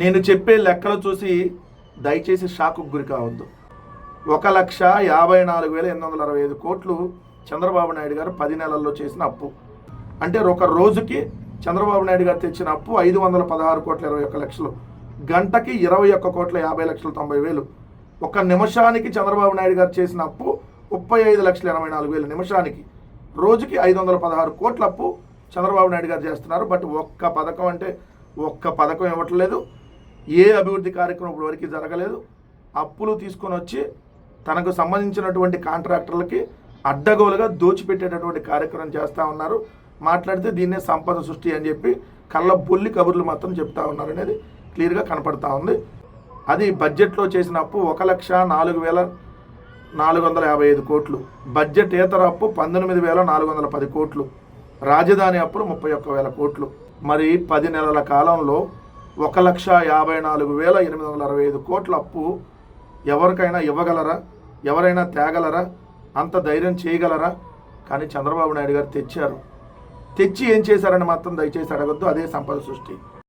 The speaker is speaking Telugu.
నేను చెప్పే లెక్కలు చూసి దయచేసి షాకు గురి కావద్దు. ఒక లక్ష యాభై నాలుగు వేల ఎనిమిది వందల అరవై ఐదు కోట్లు చంద్రబాబు నాయుడు గారు పది నెలల్లో చేసిన అప్పు. అంటే ఒక రోజుకి చంద్రబాబు నాయుడు గారు తెచ్చిన అప్పు ఐదు వందల పదహారు కోట్ల ఇరవై ఒక్క లక్షలు. గంటకి ఇరవై ఒక్క కోట్ల యాభై లక్షల తొంభై వేలు. ఒక నిమిషానికి చంద్రబాబు నాయుడు గారు చేసిన అప్పు ముప్పై ఐదు లక్షల ఎనభై నాలుగు వేలు నిమిషానికి. రోజుకి ఐదు వందల పదహారు కోట్ల అప్పు చంద్రబాబు నాయుడు గారు చేస్తున్నారు. బట్ ఒక్క పథకం అంటే ఒక్క పథకం ఇవ్వట్లేదు. ఏ అభివృద్ధి కార్యక్రమం ఇప్పటివరకు వరకు జరగలేదు. అప్పులు తీసుకొని వచ్చి తనకు సంబంధించినటువంటి కాంట్రాక్టర్లకి అడ్డగోలుగా దోచిపెట్టేటటువంటి కార్యక్రమం చేస్తూ ఉన్నారు. మాట్లాడితే దీన్నే సంపద సృష్టి అని చెప్పి కళ్ళ బొల్లి కబుర్లు మాత్రం చెప్తా ఉన్నారు అనేది క్లియర్గా కనపడతా ఉంది. అది బడ్జెట్లో చేసిన అప్పు ఒక లక్ష నాలుగు వేల నాలుగు వందల యాభై ఐదు కోట్లు. బడ్జెట్ ఏతర అప్పు పంతొమ్మిది వేల నాలుగు వందల పది కోట్లు. రాజధాని అప్పులు ముప్పై ఒక్క వేల కోట్లు. మరి పది నెలల కాలంలో ఒక లక్ష యాభై నాలుగు వేల ఎనిమిది వందల అరవై ఐదు కోట్ల అప్పు ఎవరికైనా ఇవ్వగలరా? ఎవరైనా తేగలరా? అంత ధైర్యం చేయగలరా? కానీ చంద్రబాబు నాయుడు గారు తెచ్చారు. తెచ్చి ఏం చేశారని మాత్రం దయచేసి అడగద్దు. అదే సంపద సృష్టి.